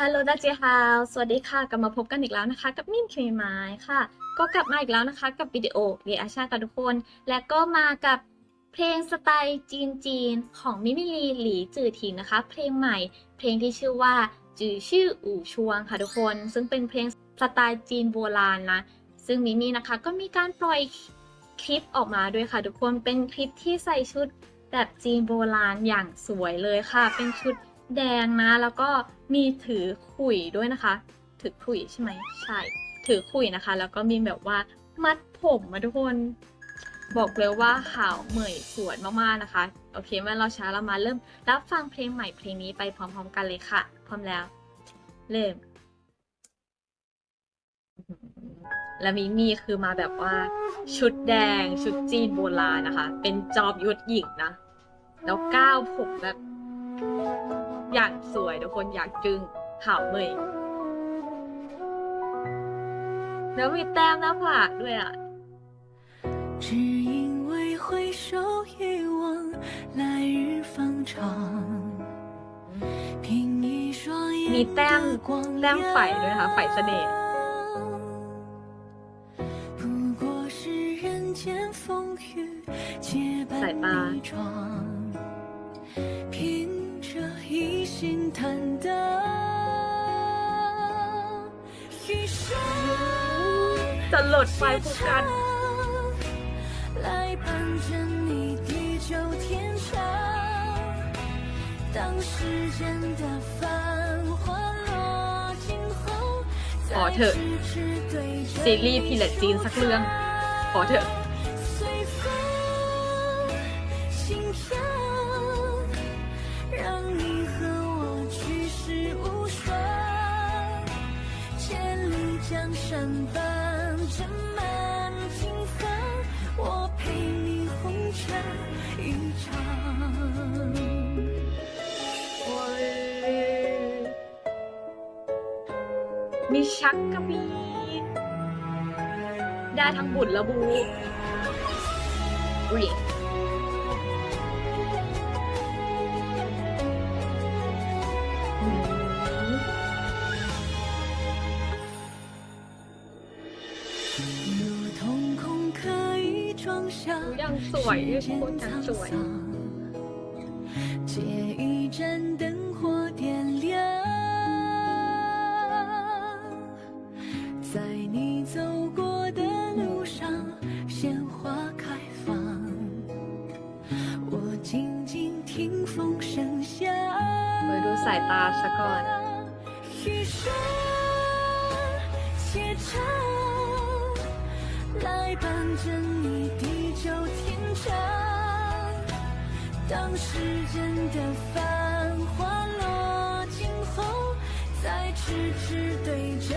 ฮัลโหลดาเจฮาวสวัสดีค่ะ กลับมาพบกันอีกแล้วนะคะ กับมิมเคมีไม้ค่ะ ก็กลับมาอีกแล้วนะคะ กับวิดีโอเรียชั่นกันทุกคน และก็มากับเพลงสไตล์จีนจีนของมิมิลีหลีจือถิงนะคะ เพลงใหม่ เพลงที่ชื่อว่า จือชื่ออู่ชวงค่ะทุกคน ซึ่งเป็นเพลงสไตล์จีนโบราณนะ ซึ่งมิมี่นะคะ ก็มีการปล่อยคลิปออกมาด้วยค่ะทุกคน เป็นคลิปที่ใส่ชุดแบบจีนโบราณอย่างสวยเลยค่ะ เป็นชุด แดงนะ แล้วก็มีถือขุยด้วยนะคะ ถือขุยใช่ไหมใช่ ถือขุยนะคะ แล้วก็มีแบบว่ามัดผมมาทุกคน บอกเลยว่าขาวเหมยสวยมากๆนะคะ โอเคไม่รอช้าเรามาเริ่มรับฟังเพลงใหม่เพลงนี้ไปพร้อมๆกันเลยค่ะ พร้อมแล้ว เริ่ม แล้วมิมี่คือมาแบบว่า ชุดแดงชุดจีนโบราณนะคะ เป็นจอบยุทธหญิงนะ แล้วก้าวผมแบบ อย่างสวยทุกคนอยากจึงขาวเหมยแล้วมีแต้มหน้าผากด้วยอ่ะ 只因为回首一望，来日方长。凭一双 มี 眼 แต้ม 的光 แต้มไฝด้วยนะคะไฝเสน่ห์ 不过是人间风雨结伴สายตา 一场， จะหลดไฟพูกัน 来伴着你地久天长。当时间的繁华落尽后， ขอ 再 เถอะ 痴痴对着 ซีรีส์พีเล็ตจีนสักเรื่อง ขอเถอะ 随风轻扬，让你和我去世无双。千里江山伴 มีชักก็มี ได้ทั้งบุญและบูรี不ยยังสวยคตรยังสวย ายตาซะก่อน 余生且长，来伴着你地久天长。当时间的繁华落尽后，再痴痴对着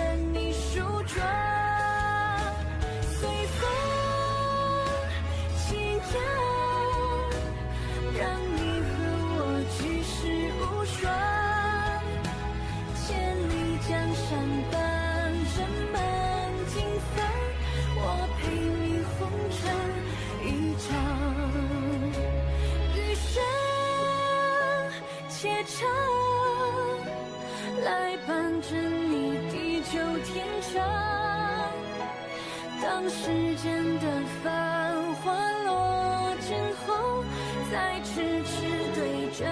当时间的繁华落尽后，再痴痴对着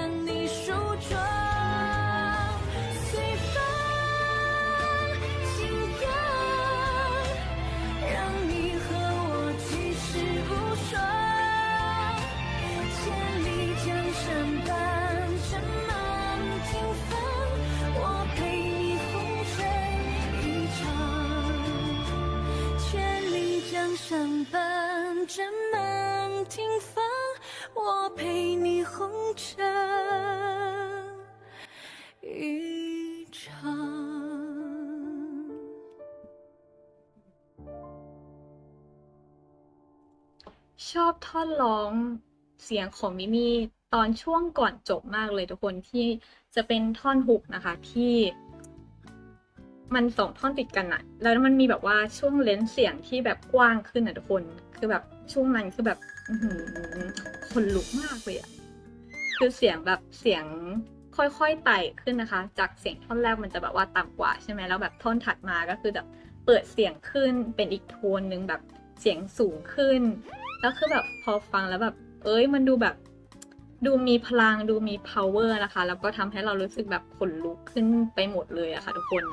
伴着满京芳，我陪你红尘一场。 ชอบท่อนร้องเสียงของมิมี่ตอนช่วงก่อนจบมากเลยทุกคนที่จะเป็นท่อนฮุกนะคะ ที่ มันสองท่อนติดกันอะแล้วมันมีแบบว่าช่วงเลนส์เสียงที่แบบกว้างขึ้นอะทุกคน คือแบบ ช่วงนั้นคือแบบหืคนลุกมากเลยอะคือเสียงแบบเสียงค่อยๆไต่ขึ้นนะคะ จากเสียงท่อนแรกมันจะแบบว่าต่ำกว่าใช่ไหมแล้วแบบท่อนถัดมาก็คือแบบเปิดเสียงขึ้นเป็นอีกโทนหนึ่งแบบเสียงสูงขึ้น แล้วคือแบบพอฟังแล้วแบบ เอ้ยมันดูแบบดูมีพลังดูมี power นะคะ แล้วก็ทำให้เรารู้สึกแบบขนลุกขึ้นไปหมดเลยอะค่ะทุกคน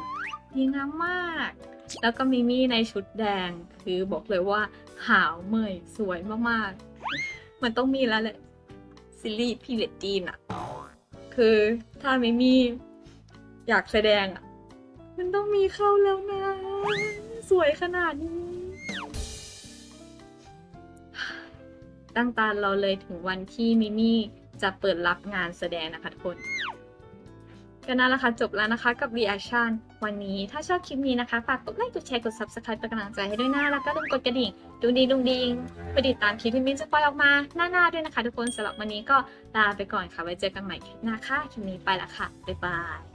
ดีงามมาก แล้วก็มิมี่ในชุดแดงคือบอกเลยว่าหาวเมยสวยมากๆ มันต้องมีแล้วแหละซีรีส์พีเลดจีนอะคือถ้ามิมี่อยากแสดงอะมันต้องมีเข้าแล้วนะ สวยขนาดนี้ ตั้งตารอเลยถึงวันที่มิมี่จะเปิดรับงานแสดงนะคะทุกคน ก็นั่นแหละค่ะจบแล้วนะคะกับ reaction วันนี้ถ้าชอบคลิปนี้นะคะ ฝากกดไลค์กดแชร์กด subscribe เป็นกำลังใจให้ด้วยนะแล้วก็ลืมกดกระดิ่งดุงดีดุงดิงไปติดตามคลิปที่มิ้นจะปล่อยออกมาหน้าๆด้วยนะคะ ทุกคนสำหรับวันนี้ก็ลาไปก่อนค่ะไว้เจอกันใหม่คลิปหน้าค่ะคลิปนี้ไปละค่ะบ๊ายบาย